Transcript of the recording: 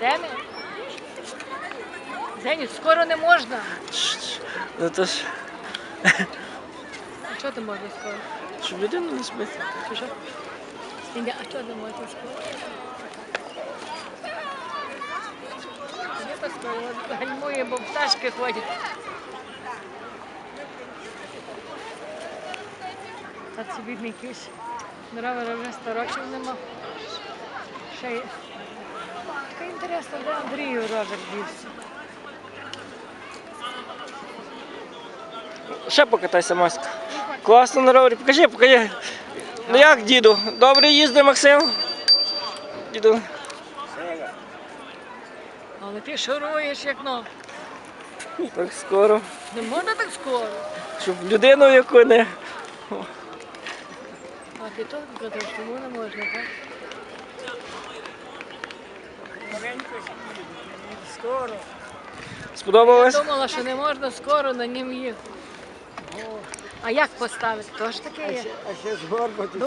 Де ми? Скоро не можна. Ну то ж, А що ти можна скоро? щоб людину не збити. Чи що? Стіння, а що не можна скоро? То скоро, гальмує, бо пташки ходять. Та це бідний якийсь. Дрова вже 100 років нема. Ще є. Інтересно, де Андрію Рожик дівся. Ще покатайся, Маська. Класно на ровері. Покажи, покажи. Ну як, діду? Добре їздить, Максим? Діду. Але ти шуруєш як ну. Так скоро. Не можна так скоро. Щоб людину яку не. А ти то чому не можна, так? Скоро. Сподобалось? Думала, що не можна скоро на нім їхати. А як поставити? Тож таке є. А ще з горбати.